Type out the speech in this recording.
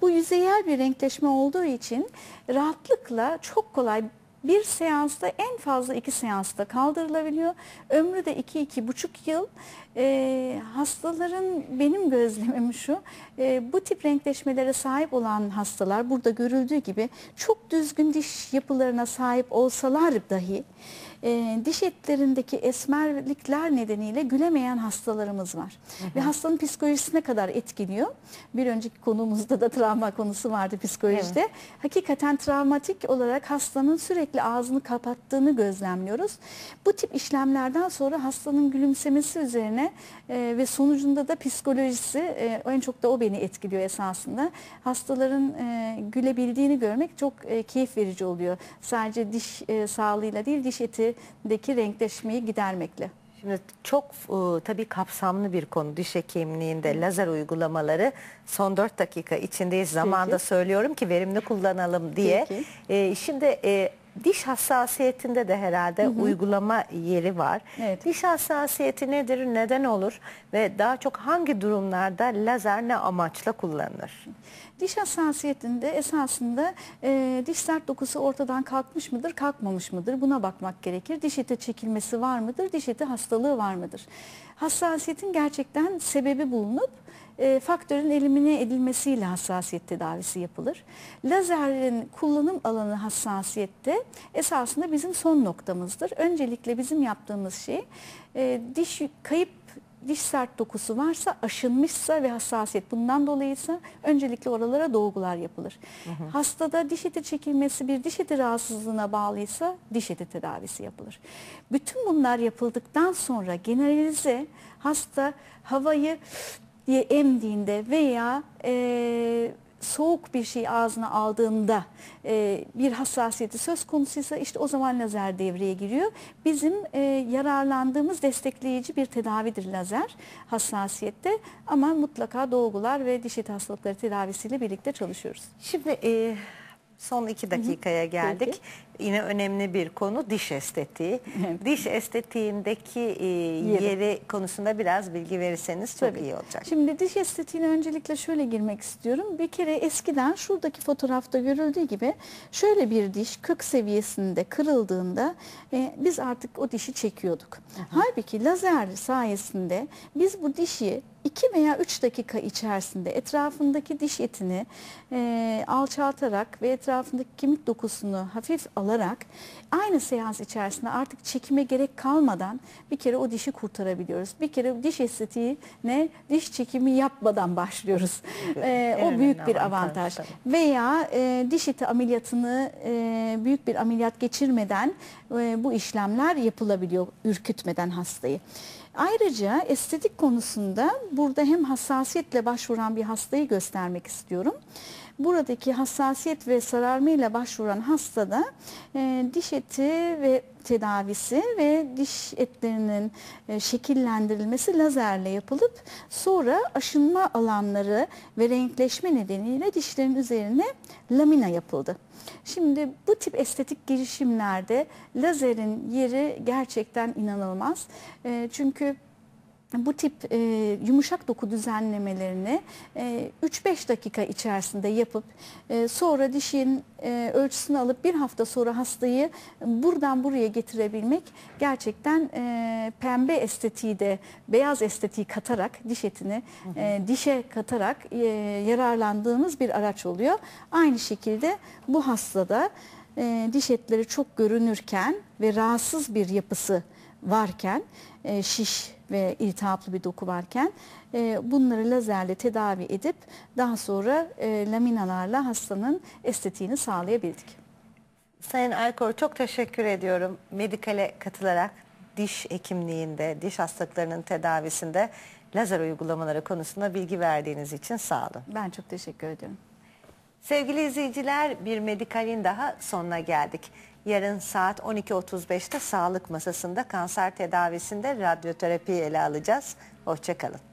Bu yüzeyel bir renkleşme olduğu için rahatlıkla çok kolay bir seansta en fazla iki seansta kaldırılabiliyor. Ömrü de iki iki buçuk yıl. Ee, hastaların benim gözlemim şu, e, bu tip renkleşmelere sahip olan hastalar burada görüldüğü gibi çok düzgün diş yapılarına sahip olsalar dahi e, diş etlerindeki esmerlikler nedeniyle gülemeyen hastalarımız var. Hı hı. Ve hastanın psikolojisine kadar etkiliyor. Bir önceki konumuzda da travma konusu vardı psikolojide. Evet. Hakikaten travmatik olarak hastanın sürekli ağzını kapattığını gözlemliyoruz. Bu tip işlemlerden sonra hastanın gülümsemesi üzerine e, ve sonucunda da psikolojisi e, en çok da o beni etkiliyor esasında. Hastaların e, gülebildiğini görmek çok e, keyif verici oluyor. Sadece diş e, sağlığıyla değil diş etindeki renkleşmeyi gidermekle. Şimdi çok e, tabii kapsamlı bir konu diş hekimliğinde lazer uygulamaları son 4 dakika içindeyiz. Zamanda Peki. söylüyorum ki verimli kullanalım diye. E, şimdi e, diş hassasiyetinde de herhalde hı hı. uygulama yeri var. Evet. Diş hassasiyeti nedir, neden olur ve daha çok hangi durumlarda lazer ne amaçla kullanılır? Diş hassasiyetinde esasında e, diş sert dokusu ortadan kalkmış mıdır, kalkmamış mıdır buna bakmak gerekir. Diş eti çekilmesi var mıdır, diş eti hastalığı var mıdır? Hassasiyetin gerçekten sebebi bulunup e, faktörün elimine edilmesiyle hassasiyet tedavisi yapılır. Lazerin kullanım alanı hassasiyette esasında bizim son noktamızdır. Öncelikle bizim yaptığımız şey e, diş kayıp diş sert dokusu varsa, aşınmışsa ve hassasiyet bundan dolayıysa öncelikle oralara dolgular yapılır. Hı hı. Hastada diş eti çekilmesi bir diş eti rahatsızlığına bağlıysa diş eti tedavisi yapılır. Bütün bunlar yapıldıktan sonra generalize hasta havayı diye emdiğinde veya e, soğuk bir şey ağzına aldığında e, bir hassasiyeti söz konusuysa işte o zaman lazer devreye giriyor. Bizim e, yararlandığımız destekleyici bir tedavidir lazer hassasiyette ama mutlaka dolgular ve diş eti hastalıkları tedavisiyle birlikte çalışıyoruz. Şimdi e, son iki dakikaya geldik. Peki. Yine önemli bir konu diş estetiği. Evet. Diş estetiğindeki e, yeri. yeri konusunda biraz bilgi verirseniz çok Tabii. iyi olacak. Şimdi diş estetiğine öncelikle şöyle girmek istiyorum. Bir kere eskiden şuradaki fotoğrafta görüldüğü gibi şöyle bir diş kök seviyesinde kırıldığında e, biz artık o dişi çekiyorduk. Hı hı. Halbuki lazer sayesinde biz bu dişi 2 veya 3 dakika içerisinde etrafındaki diş etini e, alçaltarak ve etrafındaki kemik dokusunu hafif alarak aynı seans içerisinde artık çekime gerek kalmadan bir kere o dişi kurtarabiliyoruz. Bir kere diş estetiğine diş çekimi yapmadan başlıyoruz. E, o büyük bir avantaj. avantaj veya e, diş eti ameliyatını e, büyük bir ameliyat geçirmeden e, bu işlemler yapılabiliyor ürkütmeden hastayı. Ayrıca estetik konusunda burada hem hassasiyetle başvuran bir hastayı göstermek istiyorum. Buradaki hassasiyet ve sararma ile başvuran hastada e, diş eti ve tedavisi ve diş etlerinin e, şekillendirilmesi lazerle yapılıp sonra aşınma alanları ve renkleşme nedeniyle dişlerin üzerine lamina yapıldı. Şimdi bu tip estetik girişimlerde lazerin yeri gerçekten inanılmaz. E, çünkü bu tip e, yumuşak doku düzenlemelerini e, 3-5 dakika içerisinde yapıp e, sonra dişin e, ölçüsünü alıp bir hafta sonra hastayı buradan buraya getirebilmek gerçekten e, pembe estetiği de beyaz estetiği katarak diş etini e, dişe katarak e, yararlandığımız bir araç oluyor. Aynı şekilde bu hastada e, diş etleri çok görünürken ve rahatsız bir yapısı varken e, şiş ve iltihaplı bir doku varken e, bunları lazerle tedavi edip daha sonra e, laminalarla hastanın estetiğini sağlayabildik. Sayın Alkor çok teşekkür ediyorum. Medikale katılarak diş hekimliğinde, diş hastalıklarının tedavisinde lazer uygulamaları konusunda bilgi verdiğiniz için sağ olun. Ben çok teşekkür ediyorum. Sevgili izleyiciler bir medikalin daha sonuna geldik. Yarın saat 12.35'te sağlık masasında kanser tedavisinde radyoterapi ele alacağız. Hoşçakalın.